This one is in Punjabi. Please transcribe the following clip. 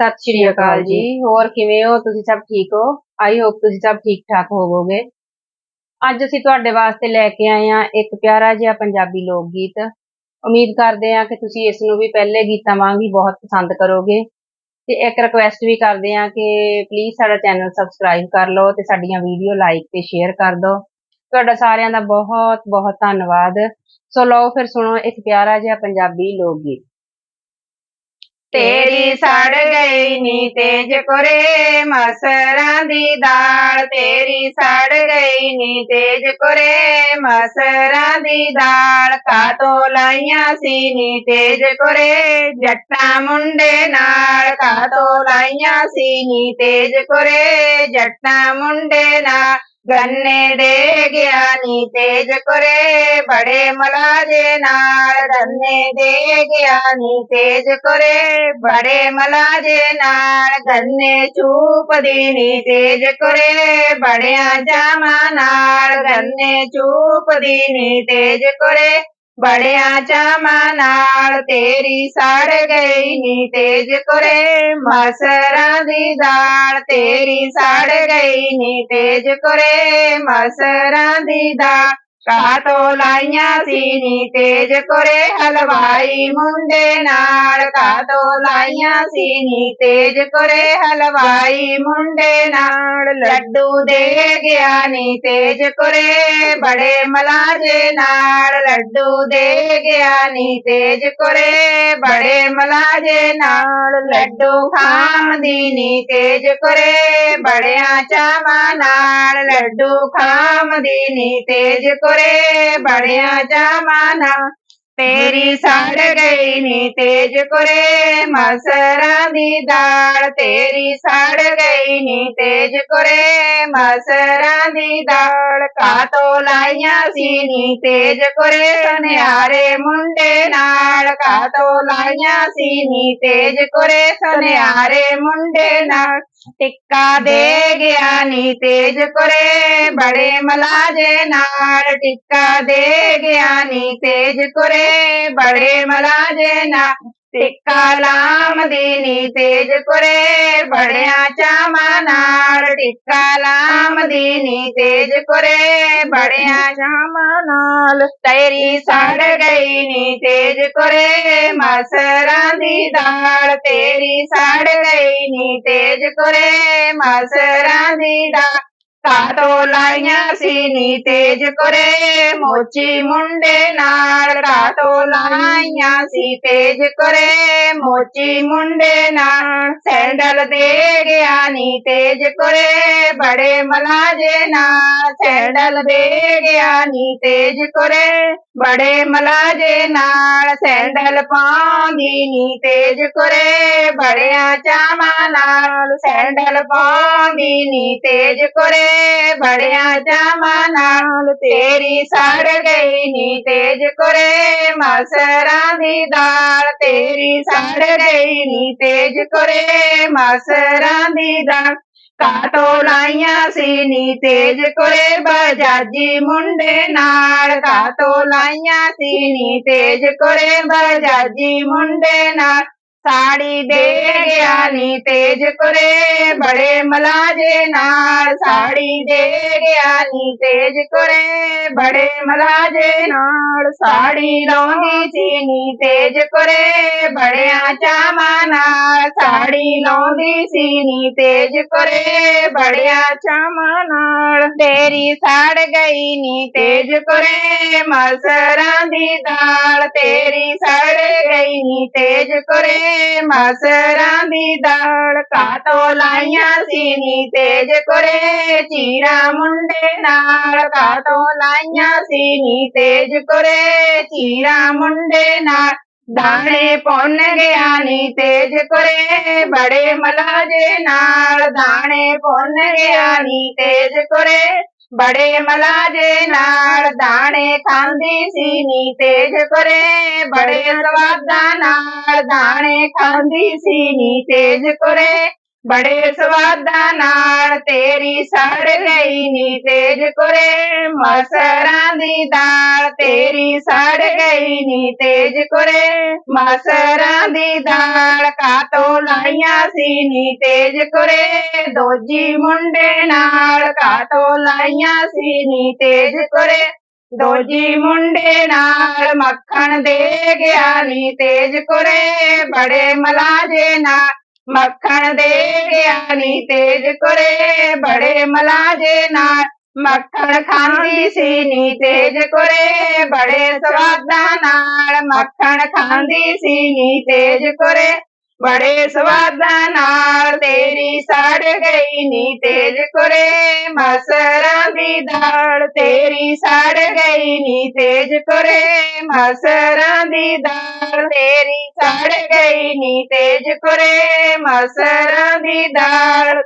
ਸਤਿ ਸ਼੍ਰੀ ਅਕਾਲ ਜੀ। ਹੋਰ ਕਿਵੇਂ ਹੋ? ਤੁਸੀਂ ਸਭ ਠੀਕ ਹੋ? ਆਈ ਹੋਪ ਤੁਸੀਂ ਸਭ ਠੀਕ ਠਾਕ ਹੋਵੋਗੇ। ਅੱਜ ਅਸੀਂ ਤੁਹਾਡੇ ਵਾਸਤੇ ਲੈ ਕੇ ਆਏ ਹਾਂ ਇੱਕ ਪਿਆਰਾ ਜਿਹਾ ਪੰਜਾਬੀ ਲੋਕ ਗੀਤ ਉਮੀਦ ਕਰਦੇ ਹਾਂ ਕਿ ਤੁਸੀਂ ਇਸ ਨੂੰ ਵੀ ਪਹਿਲੇ ਗੀਤਾਂ ਵਾਂਗ ਹੀ ਬਹੁਤ ਪਸੰਦ ਕਰੋਗੇ। ਤੇ ਇੱਕ ਰਿਕੁਐਸਟ ਵੀ ਕਰਦੇ ਹਾਂ ਕਿ ਪਲੀਜ਼ ਸਾਡਾ ਚੈਨਲ ਸਬਸਕ੍ਰਾਈਬ ਕਰ ਲਓ ਤੇ ਸਾਡੀਆਂ ਵੀਡੀਓ ਲਾਈਕ ਤੇ ਸ਼ੇਅਰ ਕਰ ਦਿਓ। ਤੁਹਾਡਾ ਸਾਰਿਆਂ ਦਾ ਬਹੁਤ ਬਹੁਤ ਧੰਨਵਾਦ। ਸੋ ਲਓ ਫਿਰ ਸੁਣੋ ਇੱਕ ਪਿਆਰਾ ਜਿਹਾ ਪੰਜਾਬੀ ਲੋਕ ਗੀਤ ਤੇਰੀ ਸੜ ਗਈ ਨੀ ਤੇਜ ਕੁਰੇ, ਮਸਰਾਂ ਦੀ ਦਾਲ ਤੇਰੀ ਸੜ ਗਈ ਨੀ ਤੇਜ ਕੁਰੇ, ਮਸਰਾਂ ਦੀ ਦਾਲ ਕਾਤੋਂ ਲਾਈਆਂ ਸੀ ਨੀ ਤੇਜ ਕੁਰੇ, ਜੱਟਾਂ ਮੁੰਡੇ ਨਾਲ ਕਾਤੋਂ ਲਾਈਆਂ ਸੀ ਨੀ ਤੇਜ ਕੁਰੇ, ਜੱਟਾਂ ਮੁੰਡੇ ਨਾਲ ਗੰਨੇ ਦੇ ਗਿਆ ਤੇਜ ਕੁਰੇ, ਬੜੇ ਮਲਾਜੇ ਨਾਲ ਗੰਨੇ ਦੇ ਗਿਆ ਨੀ ਤੇਜ ਕੁਰੇ, ਬੜੇ ਮਲਾਜੇ ਨਾਲ ਗੰਨੇ ਚੂਪ ਨੀ ਤੇਜ ਕਰੇ, ਬੜਿਆਂ ਜਾਮਾ ਨਾਲ ਗੰਨੇ ਚੂਪ ਨੀ ਤੇਜ ਕੁਰੇ। ਬੜਿਆ ਚਾਮਾਂ ਨਾਲ ਤੇਰੀ ਸੜ ਗਈ ਨੀ ਤੇਜ ਕੁਰੇ ਮਸਰਾਂ ਦੀ ਦਾਲ ਤੇਰੀ ਸੜ ਗਈ ਨੀ ਤੇਜ ਕੁਰੇ ਮਸਰਾਂ ਦੀ ਦਾਲ ਕਾਤੋਂ ਲਾਈਆਂ ਸੀ ਨੀ ਤੇਜ ਕੋਰੇ ਹਲਵਾਈ ਮੁੰਡੇ ਨਾਲ ਕਾਤੋਂ ਲਾਈਆਂ ਸੀ ਨੀ ਤੇਜ ਕੋਰੇ ਹਲਵਾਈ ਮੁੰਡੇ ਨਾਲ ਲੱਡੂ ਦੇ ਗਿਆ ਨੀ ਤੇਜ ਕੋਰੇ ਬੜੇ ਮਲਾਜੇ ਨਾਲ ਲੱਡੂ ਦੇ ਗਿਆ ਨੀ ਤੇਜ ਕੋਰੇ ਬੜੇ ਮਲਾਜੇ ਨਾਲ ਲੱਡੂ ਖਾਮਦੀ ਨੀ ਤੇਜ ਕੁਰੇ ਬੜਿਆਂ ਚਾਵਾਂ ਨਾਲ ਲੱਡੂ ਖਾਮਦੀ ਨੀ ਤੇਜ ਕੁਰੇ ਬੜਿਆਂ ਚਾਵਾਂ ਤੇਰੀ ਸੜ ਗਈ ਨੀ ਤੇਜ ਕੁਰੇ ਮਸਰਾਂ ਦੀ ਦਾਲ ਤੇਰੀ ਸੜ ਗਈ ਨੀ ਤੇਜ ਕੁਰੇ ਮਸਰਾਂ ਦੀ ਦਾਲ ਕਾਤੋਂ ਲਾਈਆਂ ਸੀ ਨੀ ਤੇਜ ਕੁਰੇ ਸੁਨਿਆਰੇ ਮੁੰਡੇ ਨਾਲ ਕਾਤੋਂ ਲਾਈਆਂ ਸੀ ਨੀ ਤੇਜ ਕੁਰੇ ਸੁਨਿਆਰੇ ਮੁੰਡੇ ਨਾਲ ਟਿੱਕਾ ਦੇ ਗਿਆਨੀ ਤੇਜ ਕੁਰੇ, ਬੜੇ ਮਲਾਜੇ ਨਾਲ ਟਿੱਕਾ ਦੇ ਗਿਆਨੀ ਤੇਜ ਕੁਰੇ, ਬੜੇ ਮਲਾਜੇ ਨਾਲ ਟਿੱਕਾ ਲਾਮਦੀ ਨੀ ਤੇਜ ਕੁਰੇ, ਬੜਿਆ ਚਾਵਾਂ ਨਾਲ ਟਿੱਕਾ ਲਾਮਦੀ ਨੀ ਤੇਜ ਕੁਰੇ ਬੜਿਆ ਚਾਵਾਂ ਨਾਲ। ਤੇਰੀ ਸੜ ਗਈ ਨੀ ਤੇਜ ਕੁਰੇ ਮਸਰਾਂ ਦੀ ਦਾਲ। ਤੇਰੀ ਸੜ ਗਈ ਨੀ ਤੇਜ ਕੁਰੇ ਮਸਰਾਂ ਦੀ ਦਾਲ। ਕਾਤੋਂ ਲਾਈਆਂ ਸੀ ਨੀ ਤੇਜ ਕੁਰੇ, ਮੋਚੀ ਮੁੰਡੇ ਨਾਲ ਕਾਤੋਂ ਲਾਈਆਂ ਸੀ ਤੇਜ ਕੁਰੇ, ਮੋਚੀ ਮੁੰਡੇ ਨਾਲ ਸੈਂਡਲ ਦੇ ਗਿਆ ਨੀ ਤੇਜ ਕੁਰੇ, ਬੜੇ ਮਲਾਜੇ ਨਾਲ ਸੈਂਡਲ ਦੇ ਗਿਆ ਨੀ ਤੇਜ ਕਰੇ, ਬੜੇ ਮਲਾਜੇ ਨਾਲ ਸੈਂਡਲ ਪਾਉਂਦੀ ਨੀ ਤੇਜ ਕੁਰੇ, ਬੜਿਆਂ ਚਾਵਾਂ ਨਾਲ ਸੈਂਡਲ ਪਾਉਂਦੀ ਨੀ ਤੇਜ ਕੁਰੇ। ਬੜਿਆ ਚਾਵਾਂ ਨਾਲ ਤੇਰੀ ਸੜ ਗਈ ਨੀ ਤੇਜ ਕੋਰੇ, ਮਸਰਾਂ ਦੀ ਦਾਲ ਤੇਰੀ ਸੜ ਗਈ ਨੀ ਤੇਜ ਕੋਰੇ, ਮਸਰਾਂ ਦੀ ਦਾਲ ਕਾਤੋਂ ਲਾਈਆਂ ਸੀ ਨੀ ਤੇਜ ਕੋਰੇ, ਬਜਾਜੀ ਮੁੰਡੇ ਨਾਲ ਕਾਤੋਂ ਲਾਈਆਂ ਸੀ ਨੀ ਤੇਜ ਕੋਰੇ, ਬਜਾਜੀ ਮੁੰਡੇ ਨਾਲ ਸਾੜੀ ਦੇ ਗਿਆ ਨੀ ਤੇਜ ਕੁਰੇ, ਬੜੇ ਮਲਾਜੇ ਨਾਲ। ਸਾੜੀ ਦੇ ਗਿਆ ਨੀ ਤੇਜ ਕੁਰੇ, ਬੜੇ ਮਲਾਜੇ ਨਾਲ। ਸਾੜੀ ਲਾਉਂਦੀ ਸੀ ਨੀ ਤੇਜ ਕੁਰੇ, ਬੜਿਆਂ ਚਾਵਾਂ ਨਾਲ। ਸਾੜੀ ਲਾਉਂਦੀ ਸੀ ਨੀ ਤੇਜ ਕੁਰੇ, ਬੜਿਆਂ ਚਾਵਾਂ ਨਾਲ। ਤੇਰੀ ਸੜ ਗਈ ਨੀ ਤੇਜ ਕੁਰੇ ਮਸਰਾਂ ਦੀ ਦਾਲ। ਤੇਰੀ ਸੜ ਗਈ ਨੀ ਤੇਜ ਕੁਰੇ ਮਸਰਾਂ ਦੀ ਦਾਲ ਕਾਤੋਂ ਲਾਈਆਂ ਸੀ ਨੀ ਤੇਜ ਕੁਰੇ। ਚੀਰਾ ਮੁੰਡੇ ਨਾਲ ਕਾਤੋਂ ਲਾਈਆਂ ਸੀ ਨੀ ਤੇਜ ਕੋਰੇ। ਚੀਰਾ ਮੁੰਡੇ ਨਾਲ ਦਾਣੇ ਪੁੰਨ ਗਿਆ ਨੀ ਤੇਜ ਕੋਰੇ। ਬੜੇ ਮਲਾਜੇ ਨਾਲ ਦਾਣੇ ਪੁੰਨ ਗਿਆ ਨੀ ਤੇਜ ਕੋਰੇ। ਬੜੇ ਮਲਾਜੇ ਨਾਲ ਦਾਣੇ ਖਾਂਦੀ ਸੀ, ਨੀ ਤੇਜ ਕਰੇ ਬੜੇ ਸਵਾਦਾਂ ਨਾਲ ਦਾਣੇ ਖਾਂਦੀ ਸੀ, ਨੀ ਤੇਜ ਕਰੇ ਬੜੇ ਸਵਾਦਾਂ ਨਾਲ ਤੇਰੀ ਸੜ ਗਈ ਨੀ ਤੇਜ ਕੁਰੇ। ਮਸਰਾਂ ਦੀ ਦਾਲ ਤੇਰੀ ਸੜ ਗਈ ਨੀ ਤੇਜ ਕੁਰੇ। ਮਸਰਾਂ ਦੀ ਦਾਲ ਕਾਤੋਂ ਲਾਈਆਂ ਸੀ ਨੀ ਤੇਜ ਕੁਰੇ। ਦੋਜੀ ਮੁੰਡੇ ਨਾਲ ਕਾਤੋਂ ਲਾਈਆਂ ਸੀ ਨੀ ਤੇਜ ਕੁਰੇ। ਦੋਜੀ ਮੁੰਡੇ ਨਾਲ ਮੱਖਣ ਦੇ ਗਿਆ ਨੀ ਤੇਜ ਕੁਰੇ। ਬੜੇ ਮਲਾਜੇ ਨਾਲ ਮੱਖਣ ਦੇ ਗਿਆਨੀ ਤੇਜ ਕੁਰੇ, ਬੜੇ ਮਲਾਜੇ ਨਾਲ। ਮੱਖਣ ਖਾਂਦੀ ਸੀ ਨੀ ਤੇਜ ਕੁਰੇ, ਬੜੇ ਸਵਾਦਾਂ ਨਾਲ। ਮੱਖਣ ਖਾਂਦੀ ਸੀ ਨੀ ਤੇਜ ਕੁਰੇ ਬੜੇ ਸਵਾਦਾਂ ਨਾਲ ਤੇਰੀ ਸੜ ਗਈ ਨੀ ਤੇਜ ਕੁਰੇ, ਮਸਰਾਂ ਦੀ ਦਾਲ ਤੇਰੀ ਸੜ ਗਈ ਨੀ ਤੇਜ ਕੁਰੇ, ਮਸਰਾਂ ਦੀ ਦਾਲ ਤੇਰੀ ਸੜ ਗਈ ਨੀ ਤੇਜ ਕੁਰੇ, ਮਸਰਾਂ ਦੀ ਦਾਲ